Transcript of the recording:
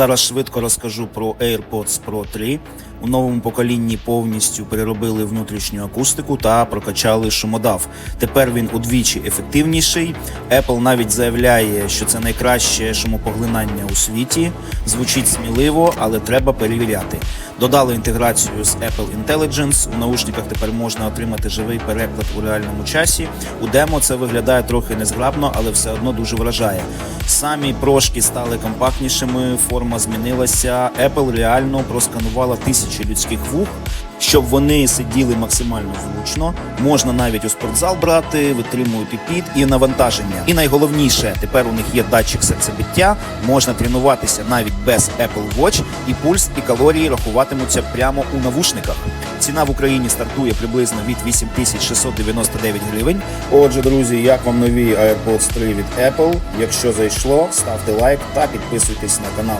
Зараз швидко розкажу про AirPods Pro 3. У новому поколінні повністю переробили внутрішню акустику та прокачали шумодав. Тепер він удвічі ефективніший. Apple навіть заявляє, що це найкраще шумопоглинання у світі. Звучить сміливо, але треба перевіряти. Додали інтеграцію з Apple Intelligence. У наушниках тепер можна отримати живий переклад у реальному часі. У демо це виглядає трохи незграбно, але все одно дуже вражає. Самі прошки стали компактнішими, форма змінилася. Apple реально просканувала тисячі людських вух. Щоб вони сиділи максимально зручно, можна навіть у спортзал брати, витримують і під і навантаження. І найголовніше, тепер у них є датчик серцебиття, можна тренуватися навіть без Apple Watch, і пульс і калорії рахуватимуться прямо у навушниках. Ціна в Україні стартує приблизно від 8699 гривень. Отже, друзі, як вам нові AirPods 3 від Apple? Якщо зайшло, ставте лайк та підписуйтесь на канал.